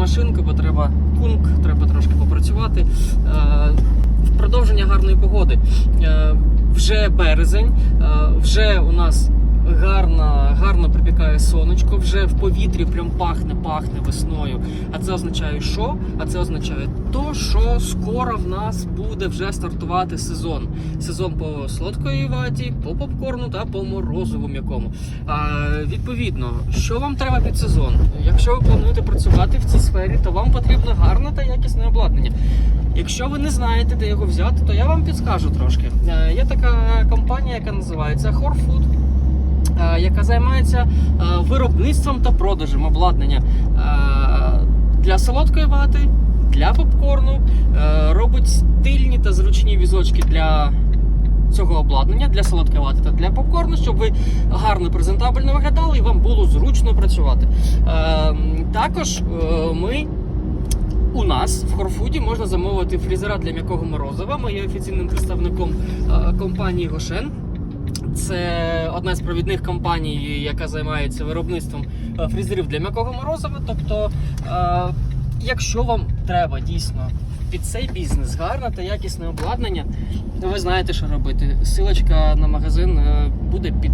машинку, бо треба кунг, треба трошки попрацювати. Е, продовження гарної погоди. Е, вже березень, е, вже у нас припікає сонечко, вже в повітрі прям пахне, пахне весною. А це означає що? А це означає то, що скоро в нас буде вже стартувати сезон. Сезон по солодкої ваті, по попкорну та по морозову м'якому. Відповідно, що вам треба під сезон? Якщо ви плануєте працювати в цій сфері, то вам потрібно гарне та якісне обладнання. Якщо ви не знаєте, де його взяти, то я вам підскажу трошки. Е, Є така компанія, яка називається Horfood, яка займається е, виробництвом та продажем обладнання е, для солодкої вати, для попкорну, е, робить стильні та зручні візочки для. Цього обладнання для солодкої вати та для попкорну, щоб ви гарно презентабельно виглядали і вам було зручно працювати. Е, також е, ми у нас в Хорфуді можна замовити фрізера для м'якого морозива. Ми є офіційним представником е, компанії Гошен. Це одна з провідних компаній, яка займається виробництвом е, фрізерів для м'якого морозива. Тобто, е, якщо вам треба дійсно під цей бізнес гарне та якісне обладнання, ви знаєте, що робити. Силочка на магазин е, буде під.